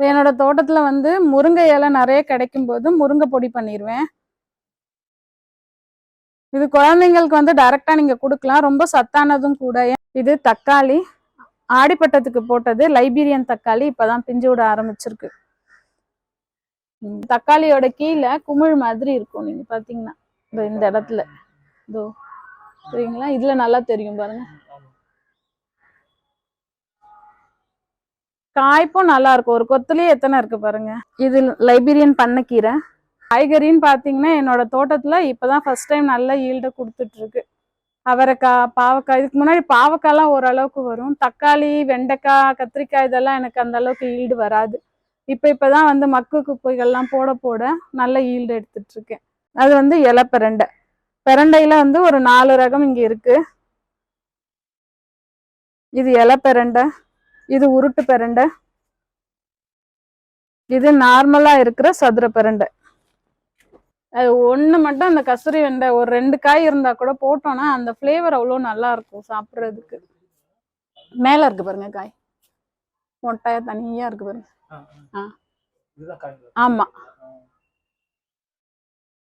என்னோட தோட்டத்துல வந்து முருங்கை இலை நிறைய கிடைக்கும் போது முருங்கை பொடி பண்ணிடுவேன் இது குழந்தைங்களுக்கு வந்து டைரக்டா நீங்க கொடுக்கலாம். ரொம்ப சத்தானதும் கூட. இது தக்காளி ஆடிப்பட்டத்துக்கு போட்டது லைபீரியன் தக்காளி இப்பதான் பிஞ்சு விட ஆரம்பிச்சிருக்கு. தக்காளியோட கீழே குமிழ் மாதிரி இருக்கும். நீங்க பாத்தீங்கன்னா இந்த இடத்துல. இதோ சரிங்களா? இதுல நல்லா தெரியும் பாருங்க. காய்ப்பும் நல்லா இருக்கும். ஒரு கொத்துலயே எத்தனை இருக்கு பாருங்க. இது லைபீரியன் பண்ணக்கீரை. காய்கறின்னு பார்த்தீங்கன்னா என்னோட தோட்டத்துல இப்பதான் ஃபர்ஸ்ட் டைம் நல்ல ஈல்டு கொடுத்துட்டு இருக்கு அவரைக்காய் பாவக்காய் இதுக்கு முன்னாடி பாவக்காய்லாம் ஓரளவுக்கு வரும். தக்காளி வெண்டைக்காய் கத்திரிக்காய் இதெல்லாம் எனக்கு அந்த அளவுக்கு ஈல்டு வராது. இப்போ இப்போ தான் வந்து மக்கு குப்பைகள்லாம் போட போட நல்ல ஈல்டு எடுத்துட்டு இருக்கேன் அது வந்து இலை பிரண்டை. பிரண்டையில வந்து ஒரு நாலு ரகம் இங்கே இருக்கு. இது இலை பிரண்டை. இது உருட்டு பிரண்டை. இது நார்மலா இருக்கிற சதுர பிரண்டை. அது ஒண்ணு மட்டும் அந்த கஸ்தூரி வெண்டை ஒரு ரெண்டு காய் இருந்தா கூட போட்டோம்னா அந்த ஃப்ளேவர் அவ்வளோ நல்லா இருக்கும் சாப்பிட்றதுக்கு. மேல இருக்கு பாருங்க காய். மொட்டையா தனியா இருக்கு பாருங்க. ஆ. இதுதான் காய்கறி ஆமா.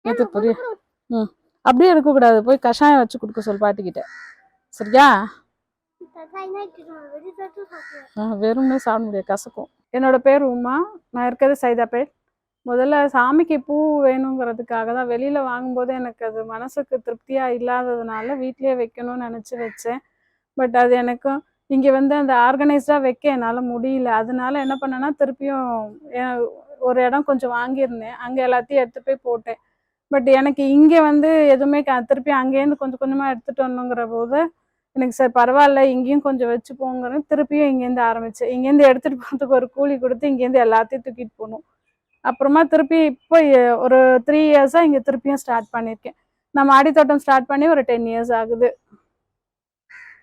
இது புரிய ம். அப்படியே இருக்கக்கூடாது. போய் கஷாயம் வச்சு கொடுக்க சொல் பாட்டிக்கிட்ட. சரியா? வெறும்னே சாப்பிட முடியாது கசக்கும். என்னோட பேர் உமா. நான் இருக்கிறது சைதாப்பேட். முதல்ல சாமிக்கு பூ வேணுங்கிறதுக்காக தான் வெளியில் வாங்கும்போது எனக்கு அது மனசுக்கு திருப்தியாக இல்லாததுனால வீட்லேயே வைக்கணும்னு நினச்சி வச்சேன். பட் அது எனக்கும் இங்கே வந்து அந்த ஆர்கனைஸ்டாக வைக்க என்னால் முடியல. அதனால என்ன பண்ணேன்னா திருப்பியும் ஒரு இடம் கொஞ்சம் வாங்கியிருந்தேன். அங்கே எல்லாத்தையும் எடுத்து போய் போட்டேன். பட் எனக்கு இங்கே வந்து எதுவுமே க- திருப்பி அங்கேருந்து கொஞ்சம் கொஞ்சமாக எடுத்துகிட்டு வரணுங்கிற போது எனக்கு சார் பரவாயில்ல இங்கேயும் கொஞ்சம் வச்சு போங்கிறேன் திருப்பியும் இங்கேருந்து ஆரம்பிச்சேன் இங்கேருந்து எடுத்துகிட்டு போகிறதுக்கு ஒரு கூலி கொடுத்து இங்கேருந்து எல்லாத்தையும் தூக்கிட்டு போகணும். அப்புறமா திருப்பி இப்போ ஒரு த்ரீ இயர்ஸாக இங்கே திருப்பியும் ஸ்டார்ட் பண்ணியிருக்கேன். நான் மாடி தோட்டம் ஸ்டார்ட் பண்ணி ஒரு டென் இயர்ஸ் ஆகுது.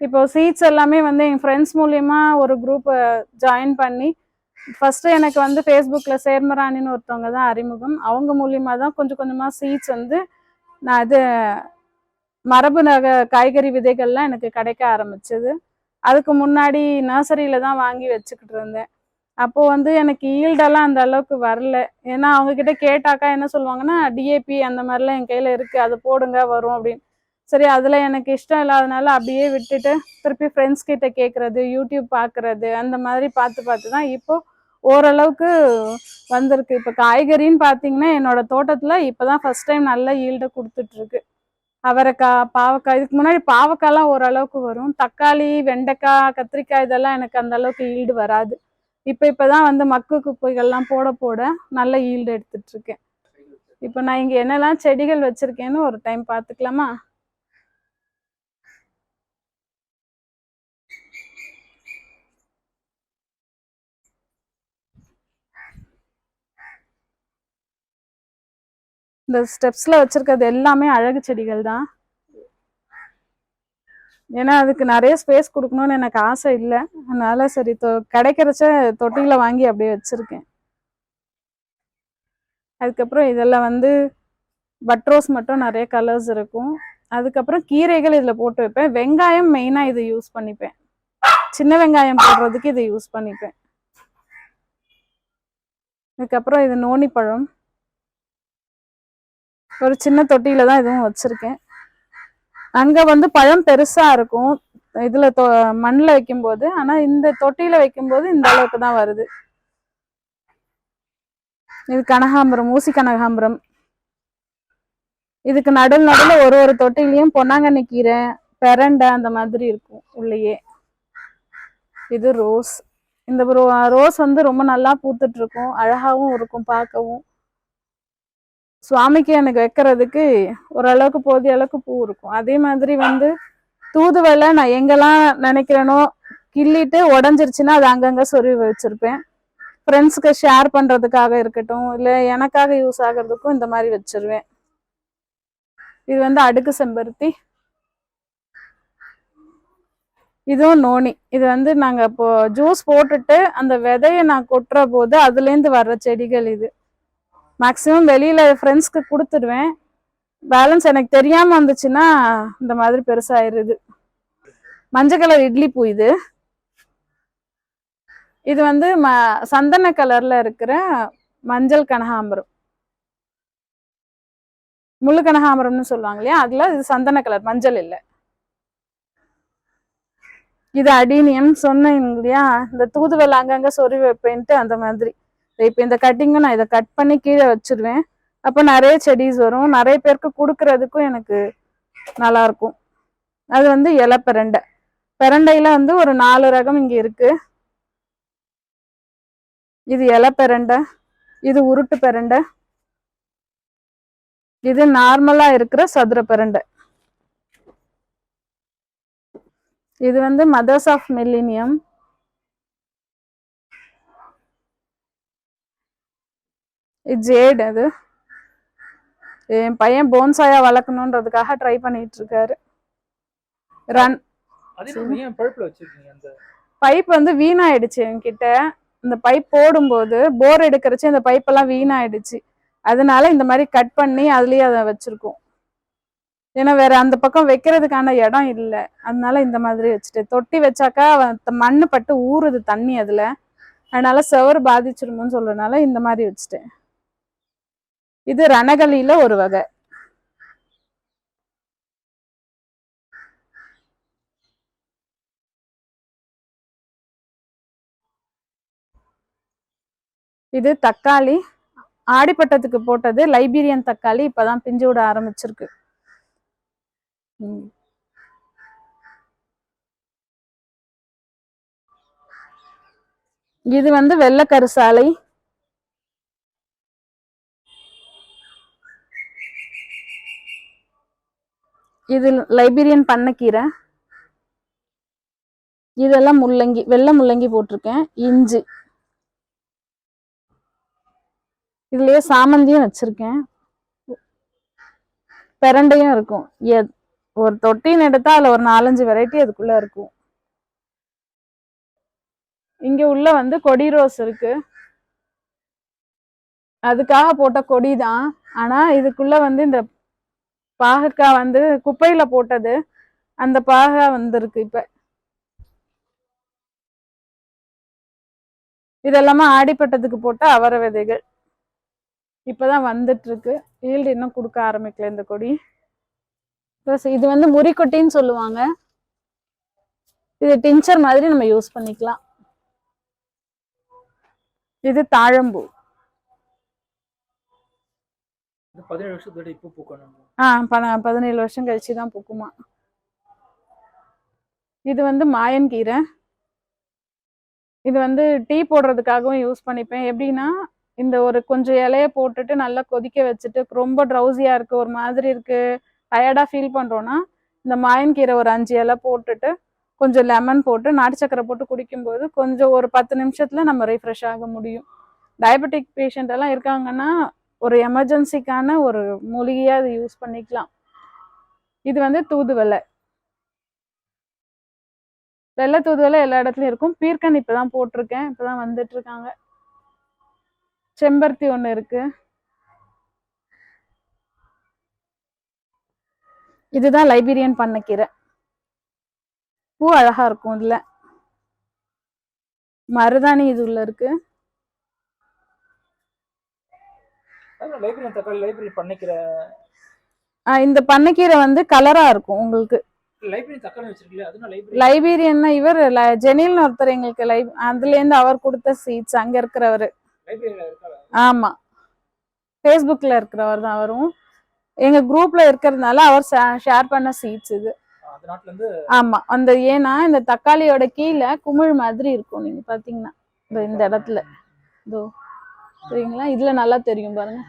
இப்போ சீட்ஸ் எல்லாமே வந்து என் ஃப்ரெண்ட்ஸ் மூலியமாக ஒரு குரூப்பை ஜாயின் பண்ணி ஃபஸ்ட்டு எனக்கு வந்து ஃபேஸ்புக்கில் சேர்மராணின்னு ஒருத்தவங்க தான் அறிமுகம். அவங்க மூலியமாக தான் கொஞ்சம் கொஞ்சமாக சீட்ஸ் வந்து நான் இது மரபு நக காய்கறி விதைகள்லாம் எனக்கு கிடைக்க ஆரம்பிச்சது. அதுக்கு முன்னாடி நர்சரியில தான் வாங்கி வச்சுக்கிட்டு இருந்தேன். அப்போ வந்து எனக்கு ஈல்டெல்லாம் அந்த அளவுக்கு வரல. ஏன்னா அவங்க கிட்ட கேட்டாக்கா என்ன சொல்லுவாங்கன்னா டிஏபி அந்த மாதிரிலாம் என் கையில இருக்கு அதை போடுங்க வரும் அப்படின்னு. சரி அதுல எனக்கு இஷ்டம் இல்லாதனால அப்படியே விட்டுட்டு திருப்பி ஃப்ரெண்ட்ஸ் கிட்ட கேட்கறது யூடியூப் பார்க்குறது அந்த மாதிரி பார்த்து பார்த்து தான் இப்போ ஓரளவுக்கு வந்திருக்கு. இப்போ காய்கறின்னு பார்த்தீங்கன்னா என்னோட தோட்டத்தில் இப்போ தான் ஃபர்ஸ்ட் டைம் நல்ல ஈல்டை கொடுத்துட்ருக்கு அவரைக்காய் பாவக்காய் இதுக்கு முன்னாடி பாவக்காய்லாம் ஓரளவுக்கு வரும். தக்காளி வெண்டைக்காய் கத்திரிக்காய் இதெல்லாம் எனக்கு அந்த அளவுக்கு ஈல்டு வராது. இப்போ இப்போ தான் வந்து மக்கு குப்பைகள்லாம் போட போட நல்ல ஈல்டு எடுத்துட்ருக்கேன் இப்போ நான் இங்கே என்னெல்லாம் செடிகள் வச்சுருக்கேன்னு ஒரு டைம் பார்த்துக்கலாமா இந்த ஸ்டெப்ஸில் வச்சுருக்கிறது எல்லாமே அழகு செடிகள் தான். ஏன்னா அதுக்கு நிறைய ஸ்பேஸ் கொடுக்கணும்னு எனக்கு ஆசை இல்லை. அதனால சரி தொ கிடைக்கிறச்ச தொட்டியில் வாங்கி அப்படியே வச்சுருக்கேன். அதுக்கப்புறம் இதெல்லாம் வந்து பட்ரோஸ் மட்டும் நிறைய கலர்ஸ் இருக்கும். அதுக்கப்புறம் கீரைகள் இதில் போட்டு வைப்பேன். வெங்காயம் மெயினாக இது யூஸ் பண்ணிப்பேன். சின்ன வெங்காயம் போடுறதுக்கு இதை யூஸ் பண்ணிப்பேன். அதுக்கப்புறம் இது நோனி பழம். ஒரு சின்ன தொட்டியில தான் இதுவும் வச்சிருக்கேன். அங்க வந்து பழம் பெருசா இருக்கும். இதுல தொ மண்ணில் வைக்கும்போது ஆனா இந்த தொட்டியில வைக்கும்போது இந்த அளவுக்கு தான் வருது. இது கனகாம்பரம் ஊசி கனகாம்பரம். இதுக்கு நடுவில் நடுவில் ஒரு ஒரு தொட்டிலையும் பொன்னாங்கண்ணி கீரை பெரண்டை அந்த மாதிரி இருக்கும் உள்ளேயே. இது ரோஸ். இந்த ரோஸ் வந்து ரொம்ப நல்லா பூத்துட்ருக்கும் அழகாகவும் இருக்கும் பார்க்கவும். சுவாமிக்கு எனக்கு வைக்கிறதுக்கு ஓரளவுக்கு போதிய அளவுக்கு பூ இருக்கும். அதே மாதிரி வந்து தூதுவளை நான் எங்கெல்லாம் நினைக்கிறேனோ கிள்ளிட்டு உடஞ்சிருச்சுன்னா அது அங்கங்க சொருவி வச்சிருப்பேன். ஃப்ரெண்ட்ஸுக்கு ஷேர் பண்றதுக்காக இருக்கட்டும் இல்லை எனக்காக யூஸ் ஆகிறதுக்கும் இந்த மாதிரி வச்சிருவேன். இது வந்து அடுக்கு செம்பருத்தி. இதுவும் நோனி. இது வந்து நாங்க இப்போ ஜூஸ் போட்டுட்டு அந்த விதைய நான் கொட்டுற போது அதுலேருந்து வர்ற செடிகள் இது. மேக்ஸிமம் வெளியில் ஃப்ரெண்ட்ஸ்க்கு கொடுத்துடுவேன். பேலன்ஸ் எனக்கு தெரியாமல் வந்துச்சுன்னா இந்த மாதிரி பெருசாகிடுது மஞ்சள் கலர் இட்லி பூ இது. இது வந்து ம சந்தன கலரில் இருக்கிற மஞ்சள் கனகாம்பரம். முள்ளு கனகாம்பரம்னு சொல்லுவாங்க இல்லையா? அதில் இது சந்தன கலர் மஞ்சள் இல்லை. இது அடினியம் சொன்னேன் இல்லையா? இந்த தூதுவெல்லாம் அங்கங்கே சொறி வைப்பேன்ட்டு அந்த மாதிரி. இப்போ இந்த கட்டிங்கும் நான் இதை கட் பண்ணி கீழே வச்சிருவேன். அப்போ நிறைய செடிஸ் வரும். நிறைய பேருக்கு கொடுக்கறதுக்கும் எனக்கு நல்லா இருக்கும். அது வந்து இலை பிரண்டை. பிரண்டையில வந்து ஒரு நாலு ரகம் இங்கே இருக்கு. இது இலை பிரண்டை. இது உருட்டு பிரண்டை. இது நார்மலாக இருக்கிற சதுர பிரண்டை. இது வந்து மதர்ஸ் ஆஃப் மில்லினியம் இது ஜேட் அது. என் பையன் போன்சாயா வளர்க்கணுன்றதுக்காக ட்ரை பண்ணிட்டு இருக்காரு ரன் பைப் வந்து வீணாயிடுச்சு என்கிட்ட. இந்த பைப் போடும்போது போர் எடுக்கிறச்சு இந்த பைப்பெல்லாம் வீணாயிடுச்சு. அதனால இந்த மாதிரி கட் பண்ணி அதுலயே அதை வச்சிருக்கோம். ஏன்னா வேற அந்த பக்கம் வைக்கிறதுக்கான இடம் இல்லை. அதனால இந்த மாதிரி வச்சுட்டேன். தொட்டி வச்சாக்கா மண்ணு பட்டு ஊறுது தண்ணி அதுல. அதனால செவர் பாதிச்சிருமோன்னு சொல்றதுனால இந்த மாதிரி வச்சுட்டேன். இது ரணகலியில ஒரு வகை. இது தக்காளி. ஆடிப்பட்டத்துக்கு போட்டது லைபீரியன் தக்காளி இப்பதான் பிஞ்சு விட ஆரம்பிச்சிருக்கு. இது வந்து வெள்ளை இது லைபீரியன் பண்ணக்கீரை இதெல்லாம் முள்ளங்கி வெள்ளை முள்ளங்கி போட்டிருக்கேன் இஞ்சி. இதுலயே சாமந்தியும் வச்சிருக்கேன். பிரண்டையும் இருக்கும். எத்- ஒரு தொட்டின்னு எடுத்தா அதுல ஒரு நாலஞ்சு வெரைட்டி அதுக்குள்ள இருக்கும். இங்க உள்ள வந்து கொடி ரோஸ் இருக்கு. அதுக்காக போட்ட கொடி தான் ஆனா இதுக்குள்ள வந்து இந்த பாகக்காய் வந்து குப்பையில் போட்டது. அந்த பாகா வந்திருக்கு இப்போ. இதெல்லாமே ஆடிப்பட்டத்துக்கு போட்ட அவர விதைகள் இப்போதான் வந்துட்டு இருக்கு ஈல்டு இன்னும் கொடுக்க ஆரம்பிக்கல இந்த கொடி. ப்ளஸ் இது வந்து முறிக்கொட்டின்னு சொல்லுவாங்க. இது டிஞ்சர் மாதிரி நம்ம யூஸ் பண்ணிக்கலாம். இது தாழம்பூ இது பதினேழு வருஷத்தோட இப்போ பூக்கணும்? ஆ பதினேழு வருஷம் கழிச்சு தான் பூக்குமா. இது வந்து மாயன் கீரை. இது வந்து டீ போடுறதுக்காகவும் யூஸ் பண்ணிப்பேன். எப்படின்னா இந்த ஒரு கொஞ்சம் இலைய போட்டுட்டு நல்லா கொதிக்க வச்சுட்டு ரொம்ப ட்ரௌசியா இருக்கு ஒரு மாதிரி இருக்கு டயர்டா ஃபீல் பண்றோம்னா இந்த மாயன் கீரை ஒரு அஞ்சு இலை போட்டுட்டு கொஞ்சம் லெமன் போட்டு நாட்டு சக்கரை போட்டு குடிக்கும்போது கொஞ்சம் ஒரு பத்து நிமிஷத்துல நம்ம ரீஃப்ரெஷ் ஆக முடியும். டயபெட்டிக் பேஷண்ட் எல்லாம் இருக்காங்கன்னா ஒரு எமர்ஜென்சிக்கான ஒரு மூலிகையாக அது யூஸ் பண்ணிக்கலாம். இது வந்து தூதுவலை வெள்ளை. தூதுவலை எல்லா இடத்துலயும் இருக்கும். பீர்க்கன் இப்பதான் போட்டிருக்கேன். இப்பதான் வந்துட்டு இருக்காங்க செம்பருத்தி ஒன்று இருக்கு. இதுதான் லைபீரியன் பண்ணக்கீரை பூ அழகா இருக்கும் இதுல. மருதாணி இது உள்ள இருக்கு. லைப்ரரி தக்காளி லைப்ரரி பண்ணிக்கிற? இந்த பண்ணைக்கீரை வந்து கலரா இருக்கும் உங்களுக்கு. லைப்ரரி தக்காளி வச்சிருக்கீங்களா அதுனா லைப்ரரி லைபீரியன்னா இவர் ஜெனில்னு ஒருத்தர் எங்களுக்கு லை அதுல இருந்து அவர் கொடுத்த சீட்ஸ் அங்க இருக்கிறவர். ஆமா. ஃபேஸ்புக்ல இருக்கிறவர் தான் அவரும். எங்க குரூப்ல இருக்கிறதுனால அவர் ஷேர் பண்ண சீட்ஸ் இது. ஆமா. அந்த ஏன்னா இந்த தக்காளியோட கீழே குமிழ் மாதிரி இருக்கும் நீங்க பாத்தீங்கன்னா. இந்த இந்த இடத்துல. இதோ. சரிங்களா? இதுல நல்லா தெரியும் பாருங்க.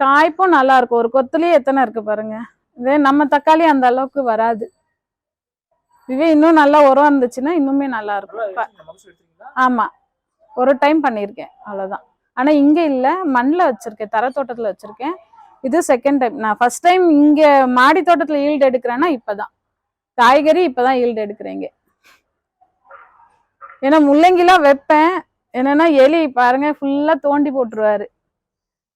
காய்ப்பும் நல்லா இருக்கும். ஒரு கொத்துலயே எத்தனை இருக்கு பாருங்க. இதே நம்ம தக்காளி அந்த அளவுக்கு வராது. இதுவே இன்னும் நல்லா உரம் இருந்துச்சுன்னா இன்னுமே நல்லா இருக்கும். ஆமா. ஒரு டைம் பண்ணியிருக்கேன். அவ்வளவுதான். ஆனா இங்க இல்ல. மண்ணில் வச்சிருக்கேன். தர தோட்டத்துல வச்சிருக்கேன். இது செகண்ட் டைம் நான் ஃபர்ஸ்ட் டைம் இங்க மாடி தோட்டத்துல ஈல்டு எடுக்கிறேன்னா இப்பதான். காய்கறி இப்பதான் ஈல்டு எடுக்கிறேங்க ஏன்னா முள்ளங்கிலாம் வைப்பேன். என்னன்னா எலி பாருங்க ஃபுல்லா தோண்டி போட்டுருவாரு.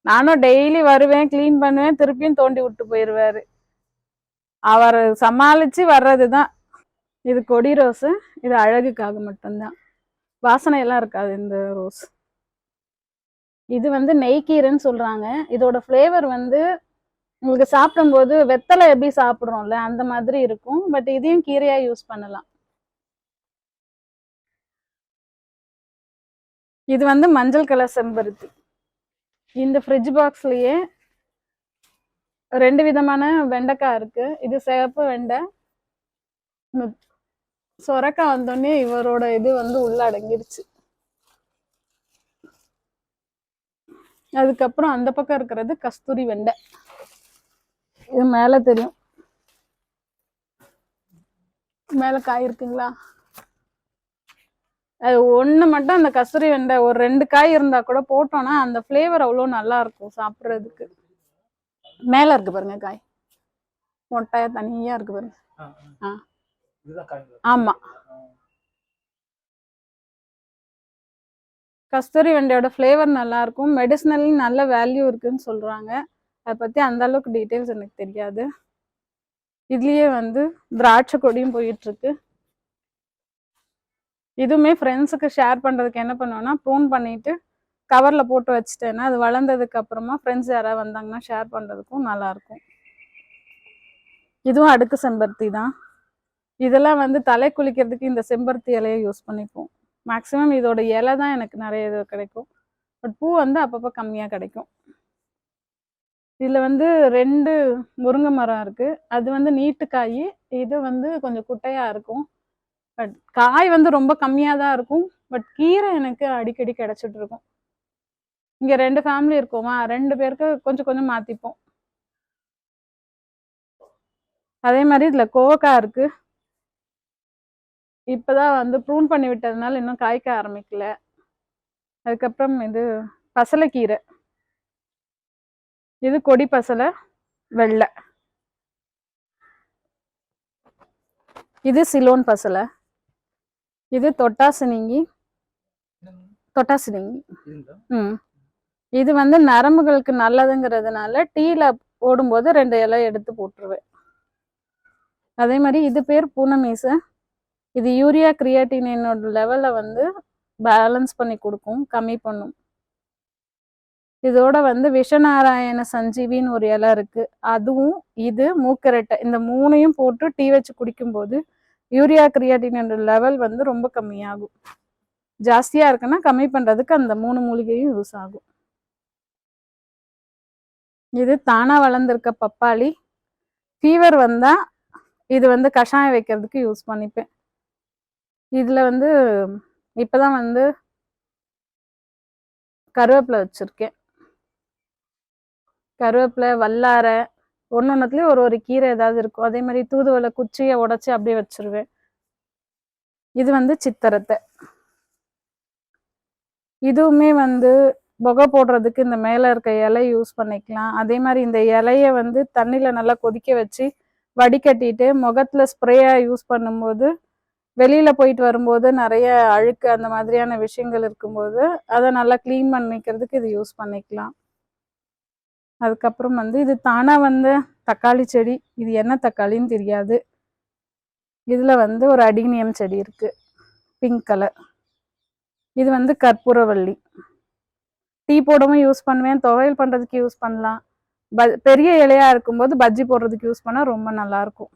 நானும் டெய்லி வருவேன் க்ளீன் பண்ணுவேன் திருப்பியும் தோண்டி விட்டு போயிடுவாரு அவர் சமாளிச்சு வர்றதுதான். இது கொடி ரோஸு இது அழகுக்காக மட்டும்தான். வாசனை எல்லாம் இருக்காது இந்த ரோஸ். இது வந்து நெய்க்கீரைன்னு சொல்றாங்க. இதோட ஃப்ளேவர் வந்து உங்களுக்கு சாப்பிடும்போது வெத்தலை எப்படி சாப்பிட்றோம்ல அந்த மாதிரி இருக்கும். பட் இதையும் கீரையா யூஸ் பண்ணலாம். இது வந்து மஞ்சள் கலர் செம்பருத்தி. இந்த ஃப்ரிட்ஜ் பாக்ஸ்லயே ரெண்டு விதமான வெண்டைக்காய் இருக்கு. இது சிவப்பு வெண்டை. சொரக்காய் வந்தோடனே இவரோட இது வந்து உள்ள அடங்கிருச்சு. அதுக்கப்புறம் அந்த பக்கம் இருக்கிறது கஸ்தூரி வெண்டை. இது மேல தெரியும். மேல காய் இருக்குங்களா? அது ஒண்ணு மட்டும் அந்த கஸ்தூரி வெண்டை ஒரு ரெண்டு காய் இருந்தா கூட போட்டோம்னா அந்த ஃப்ளேவர் அவ்வளோ நல்லா இருக்கும் சாப்பிட்றதுக்கு. மேல இருக்கு பாருங்க காய். மொட்டையா தனியா இருக்கு பாருங்க. ஆ, ஆ. ஆ. இதுதான் காய்ங்க ஆமா. கஸ்தூரி வெண்டையோட ஃப்ளேவர் நல்லா இருக்கும். மெடிசனலி நல்ல வேல்யூ இருக்குன்னு சொல்றாங்க. அதை பத்தி அந்த அளவுக்கு டீட்டெயில்ஸ் எனக்கு தெரியாது. இதுலயே வந்து திராட்சை கொடியும் போயிட்டு இருக்கு. இதுவுமே ஃப்ரெண்ட்ஸுக்கு ஷேர் பண்ணுறதுக்கு என்ன பண்ணுவேன்னா ப்ரூன் பண்ணிவிட்டு கவரில் போட்டு வச்சுட்டேன்னா அது வளர்ந்ததுக்கு அப்புறமா ஃப்ரெண்ட்ஸ் யாராவது வந்தாங்கன்னா ஷேர் பண்ணுறதுக்கும் நல்லாயிருக்கும். இதுவும் அடுக்கு செம்பருத்தி தான். இதெல்லாம் வந்து தலை குளிக்கிறதுக்கு இந்த செம்பருத்தி இலையை யூஸ் பண்ணிப்போம். மேக்ஸிமம் இதோட இலை தான் எனக்கு நிறைய இது கிடைக்கும். பட் பூ வந்து அப்பப்போ கம்மியாக கிடைக்கும். இதில் வந்து ரெண்டு முருங்கை மரம் இருக்குது அது வந்து நீட்டுக்காய் இது வந்து கொஞ்சம் குட்டையாக இருக்கும். பட் காய் வந்து ரொம்ப கம்மியாக தான் இருக்கும். பட் கீரை எனக்கு அடிக்கடி கிடச்சிட்டு இருக்கும். இங்கே ரெண்டு ஃபேமிலி இருக்கோமா? ரெண்டு பேருக்கு கொஞ்சம் கொஞ்சம் மாற்றிப்போம் அதே மாதிரி இதில் கோவக்காய் இருக்கு. இப்போதான் வந்து ப்ரூன் பண்ணி விட்டதுனால இன்னும் காய்க்க ஆரம்பிக்கல. அதுக்கப்புறம் இது பசலைக்கீரை. இது கொடி பசலை வெள்ளை. இது சிலோன் பசலை. இது தொட்டாசினிங்கி தொட்டாசினிங்கி ம். இது வந்து நரம்புகளுக்கு நல்லதுங்கிறதுனால டீல போடும்போது ரெண்டு இலை எடுத்து போட்டுருவேன். அதே மாதிரி இது பேர் பூனமீசு. இது யூரியா கிரியாட்டினோட லெவலை வந்து பேலன்ஸ் பண்ணி கொடுக்கும் கம்மி பண்ணும். இதோட வந்து விஷநாராயண சஞ்சீவின்னு ஒரு இலை இருக்கு. அதுவும் இது மூக்கரட்டை இந்த மூணையும் போட்டு டீ வச்சு குடிக்கும்போது யூரியா கிரியாட்டினோட லெவல் வந்து ரொம்ப கம்மியாகும். ஜாஸ்தியாக இருக்குன்னா கம்மி பண்ணுறதுக்கு அந்த மூணு மூலிகையும் யூஸ் ஆகும். இது தானாக வளர்ந்துருக்க பப்பாளி. ஃபீவர் வந்தால் இது வந்து கஷாயம் வைக்கிறதுக்கு யூஸ் பண்ணிப்பேன். இதில் வந்து இப்போ தான் வந்து கருவேப்பிலை வச்சுருக்கேன். கருவேப்பிலை வல்லாரை ஒன்று ஒன்றுத்துலேயும் ஒரு ஒரு கீரை ஏதாவது இருக்கும். அதே மாதிரி தூதுவளை குச்சியை உடச்சி அப்படியே வச்சிருவேன். இது வந்து சித்தரத்தை. இதுவுமே வந்து புகை போடுறதுக்கு இந்த மேலே இருக்க இலை யூஸ் பண்ணிக்கலாம். அதே மாதிரி இந்த இலையை வந்து தண்ணியில் நல்லா கொதிக்க வச்சு வடிகட்டிட்டு முகத்தில் ஸ்ப்ரேயாக யூஸ் பண்ணும்போது வெளியில் போயிட்டு வரும்போது நிறைய அழுக்கு அந்த மாதிரியான விஷயங்கள் இருக்கும்போது அதை நல்லா க்ளீன் பண்ணிக்கிறதுக்கு இது யூஸ் பண்ணிக்கலாம். அதுக்கப்புறம் வந்து இது தானாக வந்த தக்காளி செடி. இது என்ன தக்காளின்னு தெரியாது. இதில் வந்து ஒரு அடினியம் செடி இருக்குது பிங்க் கலர் இது வந்து கற்பூரவள்ளி. டீ போடவும் யூஸ் பண்ணுவேன். துவையல் பண்ணுறதுக்கு யூஸ் பண்ணலாம். ப பெரிய இலையாக இருக்கும்போது பஜ்ஜி போடுறதுக்கு யூஸ் பண்ணால் ரொம்ப நல்லாயிருக்கும்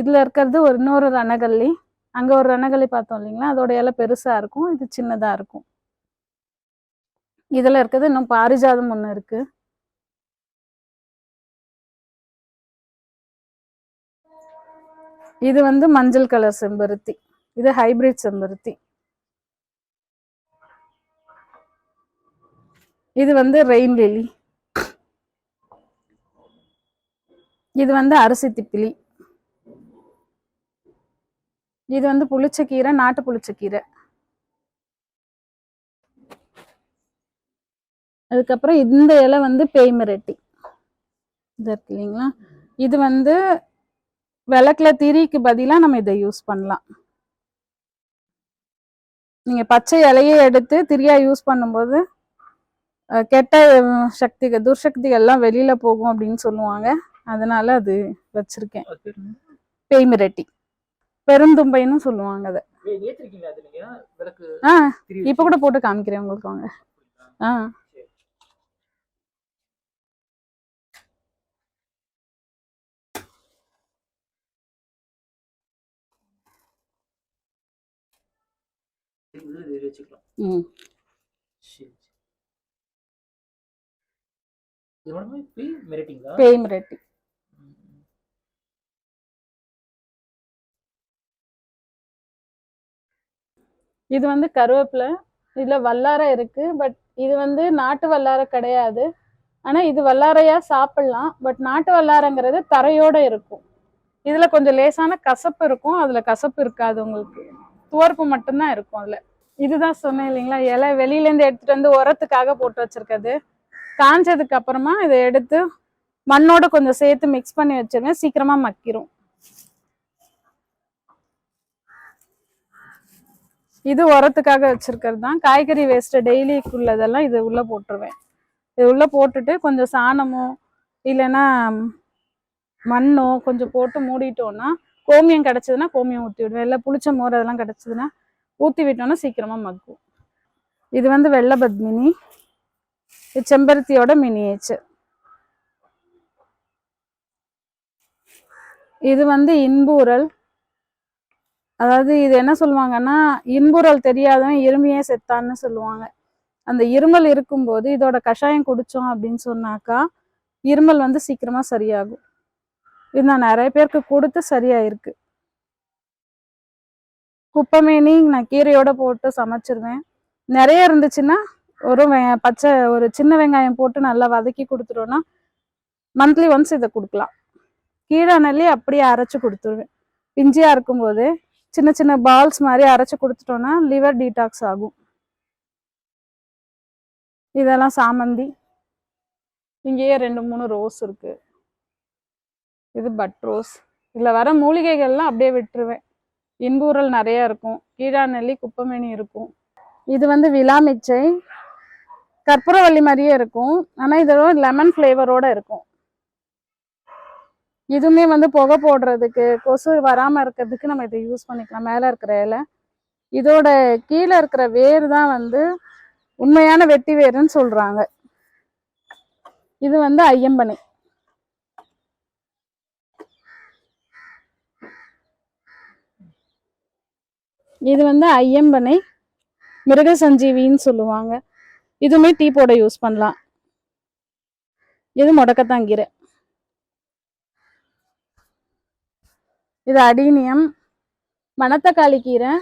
இதில் இருக்கிறது ஒரு இன்னொரு ரணகல்லி. அங்கே ஒரு ரணகல்லி பார்த்தோம் இல்லைங்களா? அதோட இலை பெருசாக இருக்கும். இது சின்னதாக இருக்கும். இதுல இருக்கிறது இன்னும் பாரிஜாதம் ஒன்று இருக்கு. இது வந்து மஞ்சள் கலர் செம்பருத்தி. இது ஹைபிரிட் செம்பருத்தி. இது வந்து ரெயின் லிலி இது வந்து அரிசி திப்பிலி. இது வந்து புளிச்சக்கீரை நாட்டு புளிச்சக்கீரை அதுக்கப்புறம் இந்த இலை வந்து பேய் மிரட்டி இது இருக்கு இல்லைங்களா? இது வந்து விளக்குல திரிக்கு பதிலாக நம்ம இதை யூஸ் பண்ணலாம். நீங்க பச்சை இலையே எடுத்து திரியா யூஸ் பண்ணும்போது கெட்ட சக்திகள் துர்சக்திகள் எல்லாம் வெளியில போகும் அப்படின்னு சொல்லுவாங்க. அதனால அது வச்சிருக்கேன். அது பேர் என்ன? பேய் மிரட்டி பெருந்தும்பைன்னு சொல்லுவாங்க அதை ஆ இப்ப கூட போட்டு காமிக்கிறேன் உங்களுக்கு வாங்க. ஆ. இதுல திரி வச்சுக்கலாம். ம். சரி சரி. இது மூலமா போய் மிரட்டிங்களா பேய் மிரட்டி ம். இது வந்து கருவேப்பிலை இதுல வல்லாரை இருக்கு பட் இது வந்து நாட்டு வல்லாரை கிடையாது. ஆனா இது வல்லாரையா சாப்பிடலாம் பட் நாட்டு வல்லாரைங்கிறது தரையோட இருக்கும். இதுல கொஞ்சம் லேசான கசப்பு இருக்கும் அதுல கசப்பு இருக்காது உங்களுக்கு. துவர்ப்பு மட்டும்தான் இருக்கும் அதுல. இதுதான் சொன்னேன் இல்லைங்களா? இலை வெளியிலேருந்து எடுத்துகிட்டு வந்து உரத்துக்காக போட்டு வச்சுருக்கிறது. காஞ்சதுக்கு அப்புறமா இதை எடுத்து மண்ணோட கொஞ்சம் சேர்த்து மிக்ஸ் பண்ணி வச்சிருவேன் சீக்கிரமாக மக்கிரும். இது உரத்துக்காக வச்சிருக்கிறது தான். காய்கறி வேஸ்ட்டு டெய்லிக்குள்ளதெல்லாம் இது உள்ளே போட்டுருவேன். இது உள்ளே போட்டுட்டு கொஞ்சம் சாணமோ இல்லைன்னா மண்ணோ கொஞ்சம் போட்டு மூடிட்டோன்னா கோமியம் கிடச்சதுன்னா கோமியம் ஊற்றி விடுவேன் இல்லை புளிச்ச மோர் அதெல்லாம் கிடச்சதுன்னா ஊற்றி விட்டோன்னா சீக்கிரமாக மக்கும். இது வந்து வெள்ளை பத்மினி. இது செம்பருத்தியோட மினியேச்சர் இது வந்து இன்பூரல் அதாவது இது என்ன சொல்லுவாங்கன்னா இன்புரல் தெரியாதவன் இருமையே செத்தான்னு சொல்லுவாங்க. அந்த இருமல் இருக்கும்போது இதோட கஷாயம் குடித்தோம் அப்படின்னு சொன்னாக்கா இருமல் வந்து சீக்கிரமாக சரியாகும். இது நான் நிறைய பேருக்கு கொடுத்து சரியாயிருக்கு. குப்பைமேனி நான் கீரையோட போட்டு சமைச்சிருவேன். நிறைய இருந்துச்சுன்னா ஒரு வெ- பச்சை ஒரு சின்ன வெங்காயம் போட்டு நல்லா வதக்கி கொடுத்துட்டோன்னா மந்த்லி ஒன்ஸ் இதை கொடுக்கலாம். கீழே நெல்லி அப்படியே அரைச்சி கொடுத்துருவேன். பிஞ்சியாக இருக்கும்போது சின்ன சின்ன பால்ஸ் மாதிரி அரைச்சி கொடுத்துட்டோன்னா லிவர் டீடாக்ஸ் ஆகும். இதெல்லாம் சாமந்தி. இங்கேயே ரெண்டு மூணு ரோஸ் இருக்கு. இது பட் ரோஸ் இதில் வர மூலிகைகள்லாம் அப்படியே விட்டுருவேன். இன்பூரல் நிறைய இருக்கும். கீழா நெல்லி குப்பமேனி இருக்கும். இது வந்து விலாமிச்சை கற்பூரவள்ளி மாதிரியே இருக்கும். ஆனால் இதோட லெமன் ஃப்ளேவரோட இருக்கும். இதுவுமே வந்து புகை போடுறதுக்கு கொசு வராமல் இருக்கிறதுக்கு நம்ம இதை யூஸ் பண்ணிக்கலாம். மேலே இருக்கிற இலை. இதோட கீழே இருக்கிற வேர் தான் வந்து உண்மையான வெட்டி வேருன்னு சொல்கிறாங்க இது வந்து ஐயம்பனை. இது வந்து ஐயம்பனை மிருக சஞ்சீவின்னு சொல்லுவாங்க. இதுவுமே டீ போட யூஸ் பண்ணலாம். இது முடக்கத்தாங்கீரை இது அடீனியம். மணத்தக்காளி கீரை.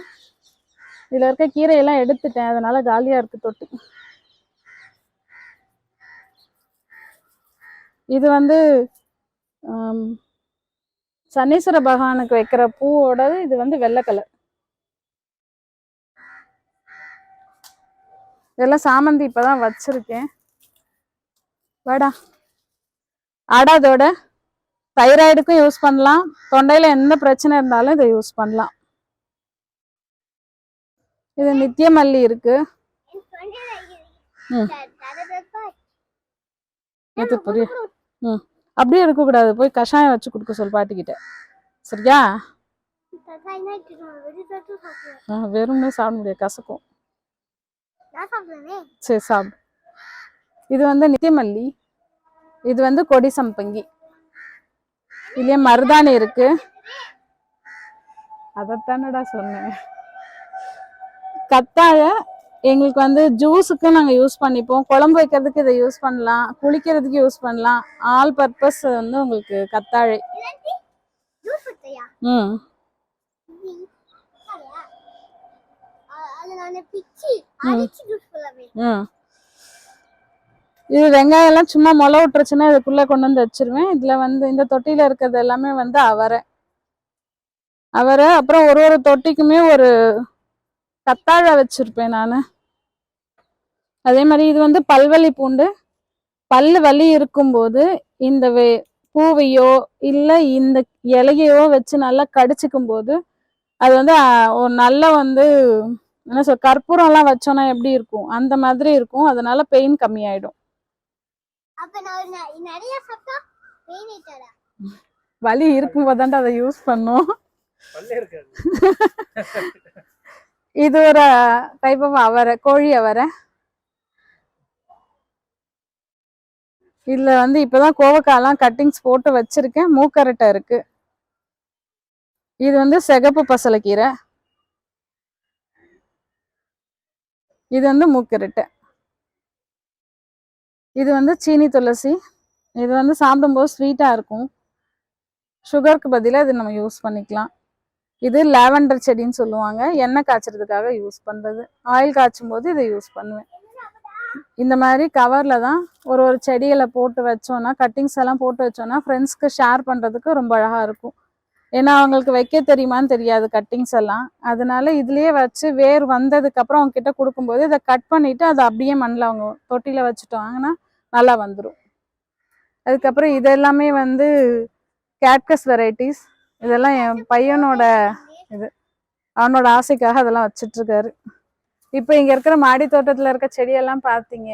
இதில் இருக்க கீரையெல்லாம் எடுத்துட்டேன். அதனால காலியாக இருக்கு தொட்டி. இது வந்து சனீஸ்வர பகவானுக்கு வைக்கிற பூவோடது இது வந்து வெள்ளை கலர் இதெல்லாம் சாமந்தி இப்பதான் வச்சிருக்கேன். வாடா. ஆடாதோட தைராய்டுக்கும் யூஸ் பண்ணலாம். தொண்டையில எந்த பிரச்சனை இருந்தாலும் இதை யூஸ் பண்ணலாம். இது நித்தியமல்லி இருக்கு. ம். இது புரிய. ம். அப்படியே இருக்கக்கூடாது. போய் கஷாயம் வச்சு கொடுக்க சொல் பாட்டிக்கிட்ட. சரியா? வெறும்னே சாப்பிட முடியாது. கசக்கும். சரி சாப்பிடு இது வந்து நித்தியமல்லி. இது வந்து கொடி சம்பங்கி. இதுலயே மருதாணி இருக்கு. அதைத்தானடா சொன்னேன். கத்தாழ எங்களுக்கு வந்து ஜூஸுக்கு நாங்க யூஸ் பண்ணிப்போம். குழம்பு வைக்கிறதுக்கு இதை யூஸ் பண்ணலாம். குளிக்கிறதுக்கு யூஸ் பண்ணலாம். ஆல் பர்பஸ் வந்து உங்களுக்கு கத்தாழை. ம் ம் இது வெங்காயம் எல்லாம் சும்மா முளை விட்டுருச்சுன்னா இதுக்குள்ள கொண்டு வந்து வச்சிருவேன். இதுல வந்து இந்த தொட்டியில இருக்கிறது எல்லாமே வந்து அவரை. அவரை அப்புறம் ஒரு ஒரு தொட்டிக்குமே ஒரு கத்தாழை வச்சிருப்பேன் நான். அதே மாதிரி இது வந்து பல்வலி பூண்டு. பல்லு வலி இருக்கும்போது இந்த வே பூவையோ இல்லை இந்த இலையோ வச்சு நல்லா கடிச்சிக்கும் போது அது வந்து ஒரு நல்ல வந்து என்ன சொல் கற்பூரம்லாம் வச்சோன்னா எப்படி இருக்கும்? அந்த மாதிரி இருக்கும். அதனால பெயின் கம்மியாயிடும். வலி இருக்கும்போது அதை யூஸ் பண்ணோம். இது ஒரு டைப் ஆஃப் அவரை கோழி அவரை. இதுல வந்து இப்பதான் கோவக்காயெல்லாம் கட்டிங்ஸ் போட்டு வச்சிருக்கேன். மூக்கரட்டை இருக்கு. இது வந்து சிகப்பு பசலைக்கீரை. இது வந்து மூக்கரட்டை. இது வந்து சீனி துளசி. இது வந்து சாப்பிடும்போது ஸ்வீட்டாக இருக்கும். சுகருக்கு பதிலாக இது நம்ம யூஸ் பண்ணிக்கலாம். இது லாவெண்டர் செடின்னு சொல்லுவாங்க. எண்ணெய் காய்ச்சறதுக்காக யூஸ் பண்ணுறது ஆயில் காய்ச்சும் போது இதை யூஸ் பண்ணுவேன். இந்த மாதிரி கவரில் தான் ஒரு ஒரு செடிகளை போட்டு வச்சோன்னா கட்டிங்ஸ் எல்லாம் போட்டு வச்சோன்னா ஃப்ரெண்ட்ஸ்க்கு ஷேர் பண்ணுறதுக்கு ரொம்ப அழகாக இருக்கும். ஏன்னா அவங்களுக்கு வைக்க தெரியுமான்னு தெரியாது கட்டிங்ஸ் எல்லாம். அதனால இதுலயே வச்சு வேர் வந்ததுக்கப்புறம் அவங்க கிட்ட கொடுக்கும்போது இதை கட் பண்ணிட்டு அதை அப்படியே மண்ணில் அவங்க வச்சுட்டு வாங்கினா நல்லா வந்துடும் அதுக்கப்புறம் இதெல்லாமே வந்து கேட்கஸ் வெரைட்டிஸ் இதெல்லாம் என் பையனோட இது. அவனோட ஆசைக்காக அதெல்லாம் வச்சிட்டு இருக்காரு. இப்போ இங்கே இருக்கிற மாடி தோட்டத்தில் இருக்க செடியெல்லாம் பார்த்தீங்க.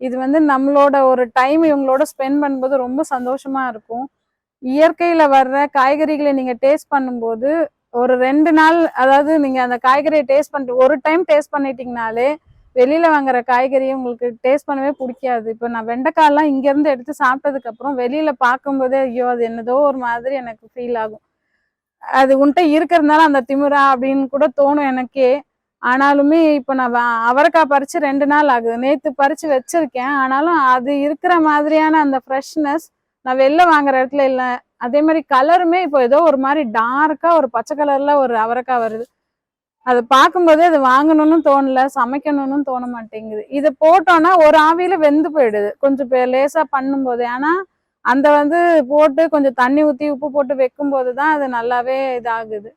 இது வந்து நம்மளோட ஒரு டைம் இவங்களோட ஸ்பெண்ட் பண்ணும்போது ரொம்ப சந்தோஷமாக இருக்கும். இயற்கையில வர்ற காய்கறிகளை நீங்க டேஸ்ட் பண்ணும்போது ஒரு ரெண்டு நாள் அதாவது நீங்க அந்த காய்கறியை டேஸ்ட் பண்ணிட்டு ஒரு டைம் டேஸ்ட் பண்ணிட்டீங்கனாலே வெளியில வாங்குற காய்கறியை உங்களுக்கு டேஸ்ட் பண்ணவே பிடிக்காது. இப்போ நான் வெண்டைக்காயெல்லாம் இங்கேருந்து எடுத்து சாப்பிட்டதுக்கு அப்புறம் வெளியில பார்க்கும்போதே ஐயோ அது என்னதோ ஒரு மாதிரி எனக்கு ஃபீல் ஆகும். அது உன்கிட்ட இருக்கிறதுனால அந்த திமிரா அப்படின்னு கூட தோணும் எனக்கே. ஆனாலுமே இப்போ நான் அவரைக்காய் பறித்து ரெண்டு நாள் ஆகுது. நேற்று பறித்து வச்சுருக்கேன். ஆனாலும் அது இருக்கிற மாதிரியான அந்த ஃப்ரெஷ்னஸ் நான் வெளில வாங்குற இடத்துல இல்லை. அதே மாதிரி கலருமே இப்போ ஏதோ ஒரு மாதிரி டார்க்காக ஒரு பச்சை கலரில் ஒரு அவரைக்காய் வருது. அதை பார்க்கும்போதே அது வாங்கணும்னு தோணல சமைக்கணும்னு தோண மாட்டேங்குது. இதை போட்டோன்னா ஒரு ஆவியில வெந்து போயிடுது. கொஞ்சம் லேசாக பண்ணும்போது. ஏன்னா அந்த வந்து போட்டு கொஞ்சம் தண்ணி ஊற்றி உப்பு போட்டு வைக்கும்போது தான் அது நல்லாவே இதாகுது.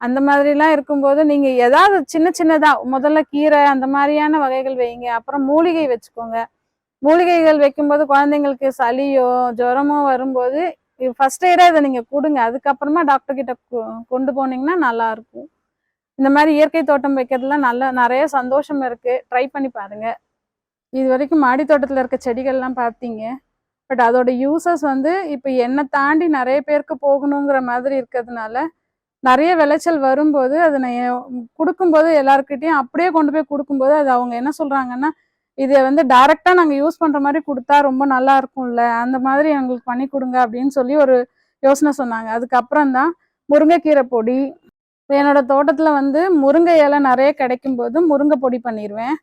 அந்த மாதிரிலாம் இருக்கும்போது நீங்கள் ஏதாவது சின்ன சின்னதாக முதல்ல கீரை அந்த மாதிரியான வகைகள் வைங்க. அப்புறம் மூலிகை வச்சுக்கோங்க. மூலிகைகள் வைக்கும்போது குழந்தைங்களுக்கு சளியோ ஜுரமோ வரும்போது ஃபர்ஸ்ட் எய்டாக இதை நீங்கள் கொடுங்க. அதுக்கப்புறமா டாக்டர் கிட்ட கொண்டு போனீங்கன்னா நல்லா இருக்கும். இந்த மாதிரி இயற்கை தோட்டம் வைக்கிறதுல நல்ல நிறைய சந்தோஷம் இருக்கு. ட்ரை பண்ணி பாருங்க. இது வரைக்கும் மாடி தோட்டத்தில் இருக்க செடிகள்லாம் பார்த்தீங்க. பட் அதோட யூசஸ் வந்து இப்போ என்னை தாண்டி நிறைய பேருக்கு போகணுங்கிற மாதிரி இருக்கிறதுனால நிறைய விளைச்சல் வரும்போது அதை நான் கொடுக்கும்போது எல்லாருக்கிட்டையும் அப்படியே கொண்டு போய் கொடுக்கும்போது அது அவங்க என்ன சொல்றாங்கன்னா இதை வந்து டைரக்டா நாங்கள் யூஸ் பண்ணுற மாதிரி கொடுத்தா ரொம்ப நல்லா இருக்கும்ல? அந்த மாதிரி எங்களுக்கு பண்ணி கொடுங்க அப்படின்னு சொல்லி ஒரு யோசனை சொன்னாங்க. அதுக்கப்புறம் தான் முருங்கைக்கீரை பொடி. என்னோட தோட்டத்தில் வந்து முருங்கை இலை நிறைய கிடைக்கும் போது முருங்கை பொடி பண்ணிடுவேன்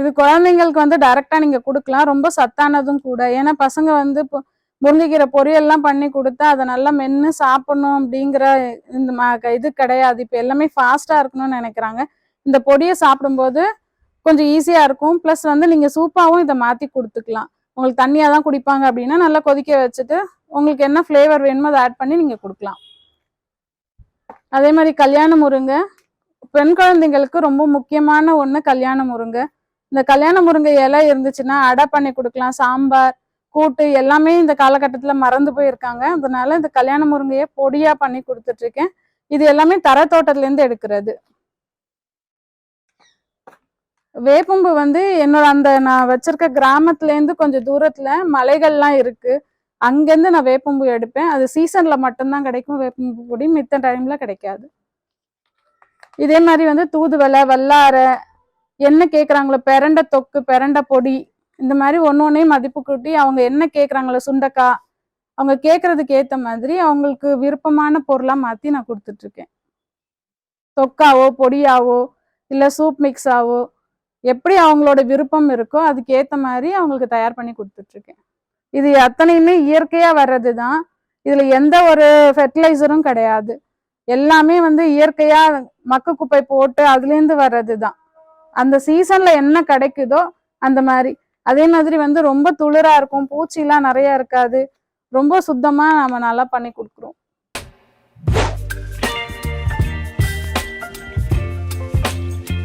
இது குழந்தைங்களுக்கு வந்து டைரெக்டாக நீங்கள் கொடுக்கலாம். ரொம்ப சத்தானதும் கூட. ஏன்னா பசங்க வந்து இப்போ முருங்கைக்கீரை பொரியல்லாம் பண்ணி கொடுத்தா அதை நல்லா மென்று சாப்பிடணும் அப்படிங்கிற இந்த இது கிடையாது. இப்போ எல்லாமே ஃபாஸ்ட்டாக இருக்கணும்னு நினைக்கிறாங்க. இந்த பொடியை சாப்பிடும்போது கொஞ்சம் ஈஸியாக இருக்கும். ப்ளஸ் வந்து நீங்கள் சூப்பாகவும் இதை மாற்றி கொடுத்துக்கலாம். உங்களுக்கு தண்ணியாக தான் குடிப்பாங்க அப்படின்னா நல்லா கொதிக்க வச்சுட்டு உங்களுக்கு என்ன ஃப்ளேவர் வேணுமோ அதை ஆட் பண்ணி நீங்கள் கொடுக்கலாம். அதே மாதிரி கல்யாண முருங்கை. பெண் குழந்தைங்களுக்கு ரொம்ப முக்கியமான ஒன்று கல்யாண முருங்கை. இந்த கல்யாண முருங்கை இலை இருந்துச்சுன்னா அடை பண்ணி கொடுக்கலாம். சாம்பார் கூட்டு எல்லாமே இந்த காலகட்டத்தில் மறந்து போயிருக்காங்க. அதனால இந்த கல்யாண முருங்கையை பொடியாக பண்ணி கொடுத்துட்ருக்கேன் இது எல்லாமே தர தோட்டத்துலேருந்து எடுக்கிறது. வேப்பம்பு வந்து என்னோட அந்த நான் வச்சிருக்க கிராமத்துலேருந்து கொஞ்சம் தூரத்தில் மலைகள்லாம் இருக்குது அங்கேருந்து நான் வேப்பம்பு எடுப்பேன். அது சீசனில் மட்டும்தான் கிடைக்கும். வேப்பம்பு பொடி மித்த டைமில் கிடைக்காது. இதே மாதிரி வந்து தூதுவளை வல்லாரை என்ன கேட்குறாங்களோ பெரண்டை தொக்கு பெரண்டை பொடி இந்த மாதிரி ஒன்று ஒன்றையும் மதிப்பு கூட்டி அவங்க என்ன கேட்குறாங்களோ சுண்டக்காய் அவங்க கேட்குறதுக்கு ஏற்ற மாதிரி அவங்களுக்கு விருப்பமான பொருளாக மாற்றி நான் கொடுத்துட்ருக்கேன் தொக்காவோ பொடியாவோ இல்லை சூப் மிக்ஸாவோ எப்படி அவங்களோட விருப்பம் இருக்கோ அதுக்கு மாதிரி அவங்களுக்கு தயார் பண்ணி கொடுத்துட்ருக்கேன். இது அத்தனையுமே இயற்கையாக வர்றது தான் இதில் எந்த ஒரு ஃபெர்டிலைசரும் கிடையாது. எல்லாமே வந்து இயற்கையாக மக்கு குப்பை போட்டு அதுலேருந்து வர்றது தான் அந்த சீசனில் என்ன கிடைக்குதோ அந்த மாதிரி. அதே மாதிரி வந்து ரொம்ப துளிராக இருக்கும். பூச்சிலாம் நிறையா இருக்காது. ரொம்ப சுத்தமாக நம்ம நல்லா பண்ணி கொடுக்குறோம்.